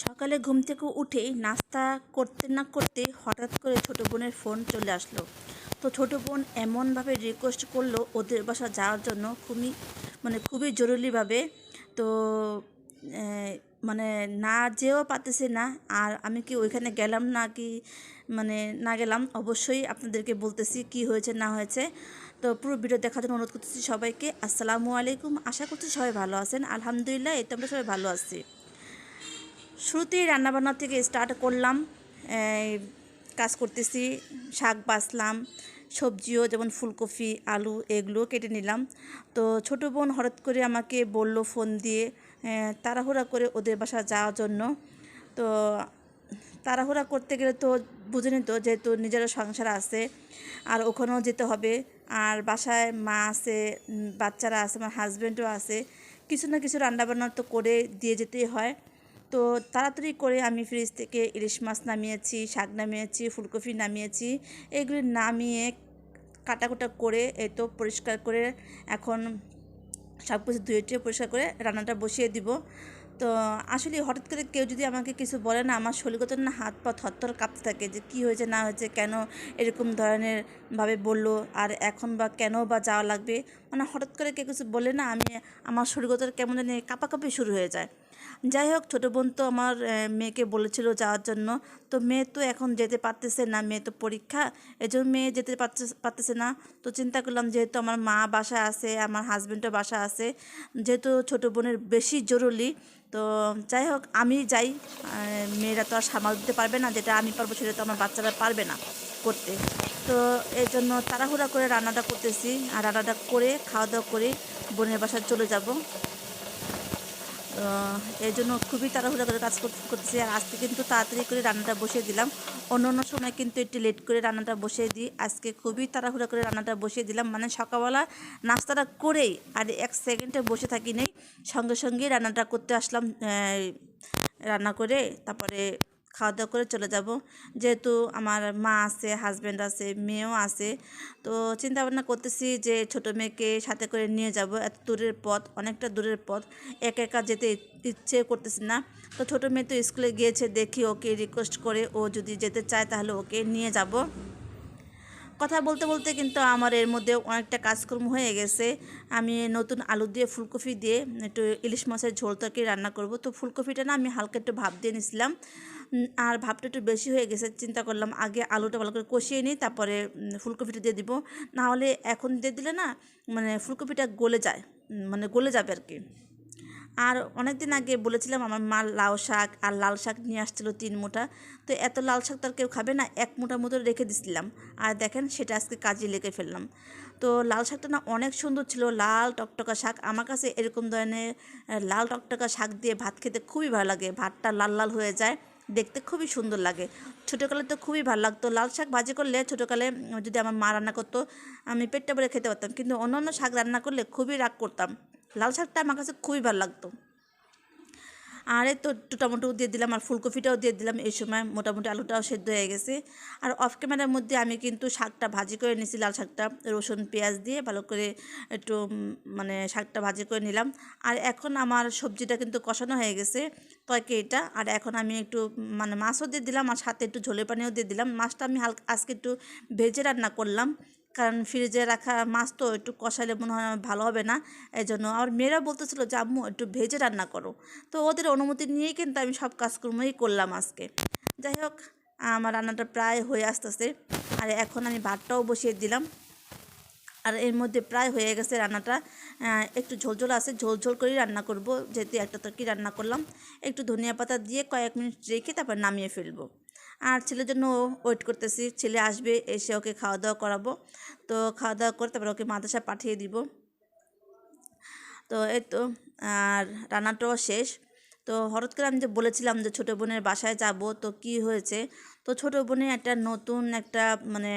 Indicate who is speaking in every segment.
Speaker 1: সকালে ঘুম থেকে উঠেই নাস্তা করতে না করতে হঠাৎ করে ছোটো বোনের ফোন চলে আসলো। তো ছোটো বোন এমনভাবে রিকোয়েস্ট করল ওদের বাসা যাওয়ার জন্য, খুবই মানে খুবই জরুরিভাবে। তো মানে না যেও পারতেছে না, আর আমি কি ওইখানে গেলাম না কি মানে না গেলাম অবশ্যই আপনাদেরকে বলতেছি কি হয়েছে, না হয়েছে। তো পুরো ভিডিও দেখার জন্য অনুরোধ করতেছি সবাইকে। আসসালামু আলাইকুম। আশা করছি সবাই ভালো আছেন। আলহামদুলিল্লাহ, এই তো আমরা সবাই ভালো আছি। শুরুতেই রান্নাবান্না থেকে স্টার্ট করলাম কাজ করতেছি, শাক বাছলাম, সবজিও যেমন ফুলকপি, আলু এগুলো কেটে নিলাম। তো ছোটো বোন হঠাৎ করে আমাকে বলল ফোন দিয়ে তাড়াহুড়া করে ওদের বাসা যাওয়ার জন্য। তো তাড়াহুড়া করতে গেলে তো বুঝেনি তো যেহেতু নিজেরও সংসার আছে, আর ওখানেও যেতে হবে। আর বাসায় মা আছে বাচ্চারা আছে, আমার হাজব্যান্ডও আছে, কিছু না কিছু রান্নাবান্না তো করে দিয়ে যেতেই হয়। তো তাড়াতাড়ি করে আমি ফ্রিজ থেকে ইলিশ মাছ নামিয়েছি, শাক নামিয়েছি, ফুলকপি নামিয়েছি। এগুলি নামিয়ে কাটাকুটা করে এই তো পরিষ্কার করে এখন সব কিছু ধুয়ে টুয়ে পরিষ্কার করে রান্নাটা বসিয়ে দিব। তো আসলে হঠাৎ করে কেউ যদি আমাকে কিছু বলে না, আমার শরীরগত না হাত পা থরথর কাঁপতে থাকে যে কী হয়েছে, না হয়েছে, কেন এরকম ধরনের ভাবে বলল, আর এখন বা কেন বা যাওয়া লাগবে? মানে হঠাৎ করে কেউ কিছু বলে না, আমি আমার শরীরগত কেমন জানি কাঁপাকাঁপি শুরু হয়ে যায়। যাই হোক, ছোটো বোন তো আমার মেয়েকে বলেছিল যাওয়ার জন্য। তো মেয়ে তো এখন যেতে পারতেছে না, মেয়ে তো পরীক্ষা। এজন্য মেয়ে যেতে পারতেছে না। তো চিন্তা করলাম যেহেতু আমার মা বাসা আছে, আমার হাজব্যান্ডও বাসা আছে, যেহেতু ছোটো বোনের বেশি জরুরি, তো যাই হোক, আমি যাই। মেয়েরা তো আর সামাল দিতে পারবে না, যেটা আমি পারব সেটা তো আমার বাচ্চারা পারবে না করতে। তো এই জন্য তাড়াহুড়া করে রান্নাটা করতেছি। আর রান্নাটা করে খাওয়া দাওয়া করে বোনের বাসায় চলে যাব। এই জন্য খুবই তাড়াহুড়া করে কাজ কর- করতেছি। আর আজকে কিন্তু তাড়াতাড়ি করে রান্নাটা বসিয়ে দিলাম। অন্য অন্য সময় কিন্তু একটু লেট করে রান্নাটা বসিয়ে দিই। আজকে খুবই তাড়াহুড়া করে রান্নাটা বসিয়ে দিলাম। মানে সকালবেলা নাস্তাটা করেই আর এক সেকেন্ডে বসে থাকি নেই। সঙ্গে সঙ্গে রান্নাটা করতে আসলাম রান্না করে। তারপরে খাওয়া দাওয়া করে চলে যাব। যেহেতু আমার মা আছে হাজব্যান্ড আছে, মেয়েও আছে, তো চিন্তা ভাবনা করতেছি যে ছোট মেয়েকে সাথে করে নিয়ে যাব। এত দূরের পথ, অনেকটা দূরের পথ, একা একা যেতে ইচ্ছে করতেছি না। তো ছোট মেয়ে তো স্কুলে গিয়েছে, দেখি ওকে রিকোয়েস্ট করে ও যদি যেতে চায় তাহলে ওকে নিয়ে যাব। কথা বলতে বলতে কিন্তু আমার এর মধ্যে অনেকটা কাজকর্ম হয়ে গেছে। আমি নতুন আলু দিয়ে ফুলকপি দিয়ে একটু ইলিশ মাছের ঝোল তরকারি রান্না করব। তো ফুলকপিটা না আমি হালকা একটু ভাপ দিয়ে নিছিলাম। আর ভাবটা একটু বেশি হয়ে গেছে, চিন্তা করলাম আগে আলুটা ভালো করে কষিয়ে নিই, তারপরে ফুলকপিটা দিয়ে দিব। না হলে এখন দিয়ে দিলে না মানে ফুলকপিটা গলে যায় মানে গলে যাবে আর কি। আর অনেক দিন আগে বলেছিলাম আমার মা লাউ শাক আর লাল শাক নিয়ে আসছিল তিন মুঠা তো এত লাল শাক তো আর কেউ খাবে না, এক মুঠা মতো রেখে দিছিলাম। আর দেখেন সেটা আজকে কাজে লেগে ফেললাম। তো লাল শাকটা না অনেক সুন্দর ছিল, লাল টকটকা শাক। আমার কাছে এরকম ধরনের লাল টকটকা শাক দিয়ে ভাত খেতে খুবই ভালো লাগে, ভাতটা লাল লাল হয়ে যায়। দেখতে খুবই সুন্দর লাগে। ছোটোকালে তো খুবই ভালো লাগতো। লাল শাক ভাজি করলে ছোটোকালে যদি আমার মা রান্না করতো, আমি পেটটা ভরে খেতে পারতাম। কিন্তু অন্য অন্য শাক রান্না করলে খুবই রাগ করতাম। লাল শাকটা আমার কাছে খুবই ভালো লাগতো। আর তো টমেটো দিয়ে দিলাম আর ফুলকপিটাও দিয়ে দিলাম। এই সময় মোটামুটি আলুটাও সেদ্ধ হয়ে গেছে। আর অফ ক্যামেরার মধ্যে আমি কিন্তু শাকটা ভাজি করে নিয়েছি, লাল শাকটা, রসুন, পেঁয়াজ দিয়ে ভালো করে একটু মানে শাকটা ভাজি করে নিলাম। আর এখন আমার সবজিটা কিন্তু কষানো হয়ে গেছে, তরকারিটা। আর এখন আমি একটু মানে মাছও দিয়ে দিলাম আর সাথে একটু ঝোলের পানিও দিয়ে দিলাম। মাছটা আমি হালকা, আজকে একটু ভেজে রান্না করলাম। কারণ ফ্রিজে রাখা মাছ তো একটু কষালে মনে হয় ভালো হবে না এই জন্য আমার মেয়েরা বলতেছিল যে, আম্মু, একটু ভেজে রান্না করো। তো ওদের অনুমতি নিয়েই কিন্তু আমি সব কাজকর্মই করলাম আজকে। যাই হোক, আমার রান্নাটা প্রায় হয়ে আসতেছে। আর এখন আমি ভাতটাও বসিয়ে দিলাম। আর এর মধ্যে প্রায় হয়ে গেছে রান্নাটা। একটু ঝোলঝোল আছে, ঝোলঝোল করেই রান্না করব। যেহেতু একটা তরকারি রান্না করলাম। একটু ধনিয়া পাতা দিয়ে কয়েক মিনিট রেখে তারপর নামিয়ে ফেলব। আর ছেলের জন্য ওয়েট করতেছি। ছেলে আসবে, এসে ওকে খাওয়া দাওয়া করাবো। তো খাওয়া দাওয়া করে তারপর ওকে মাদ্রাসা পাঠিয়ে দিব। তো এই তো, আর রান্নাটাও শেষ। তো হঠাৎ করে আমি যে বলেছিলাম যে ছোটো বোনের বাসায় যাব, তো কি হয়েছে? তো ছোটো বোনের একটা নতুন একটা মানে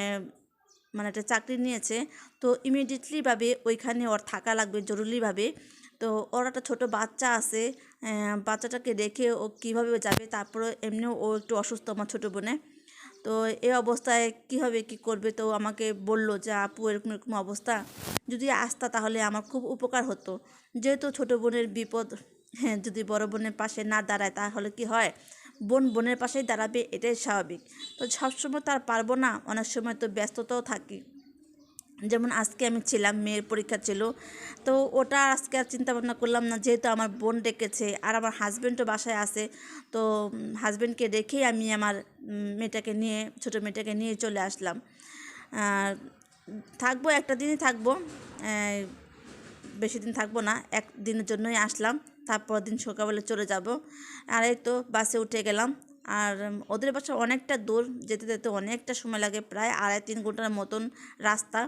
Speaker 1: মানে একটা চাকরি নিয়েছে। তো ইমিডিয়েটলিভাবে ওইখানে ওর থাকা লাগবে, জরুরিভাবে। তো ওর একটা ছোটো বাচ্চা আছে বাচ্চাটাকে রেখে ও কীভাবে যাবে, তারপরে এমনিও ও একটু অসুস্থ আমার ছোটো বোনে। তো এই অবস্থায় কীভাবে কি করবে তো আমাকে বলল যে, আপু, এরকম এরকম অবস্থা। যদি আসতা তাহলে আমার খুব উপকার হতো। যেহেতু ছোটো বোনের বিপদ হ্যাঁ যদি বড় বোনের পাশে না দাঁড়ায় তাহলে কি হয়? বোন বোনের পাশেই দাঁড়াবে, এটাই স্বাভাবিক। তো সবসময় তো আর পারব না, অনেক সময় তো ব্যস্ততাও থাকি। যেমন আজকে আমি ছিলাম, মেয়ের পরীক্ষা ছিল, তো ওটা আজকে আর চিন্তা ভাবনা করলাম না, যেহেতু আমার বোন ডেকেছে আর আমার হাজব্যান্ডও বাসায় আছে, তো হাজব্যান্ডকে রেখেই আমি আমার মেয়েটাকে নিয়ে, ছোটো মেয়েটাকে নিয়ে চলে আসলাম। আর থাকব, একটা দিনই থাকব বেশি দিন থাকব না, এক দিনের জন্যই আসলাম তারপর দিন সকালবেলা চলে যাব। আর এই তো বাসে উঠে গেলাম, আর ওদের বাসা অনেকটা দূর, যেতে যেতে অনেকটা সময় লাগে, প্রায় আড়াই তিন ঘণ্টার মতন রাস্তা।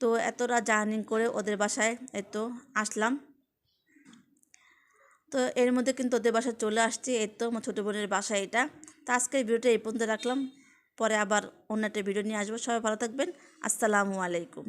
Speaker 1: তো এতটা জার্নি করে ওদের বাসায় এত আসলাম। তো এর মধ্যে কিন্তু ওদের বাসায় চলে আসছি, এই তো আমার ছোটো বোনের বাসা এটা। তো আজকের ভিডিওটা এই পর্যন্ত রাখলাম। পরে আবার অন্য একটা ভিডিও নিয়ে আসব। সবাই ভালো থাকবেন। আসসালামু আলাইকুম।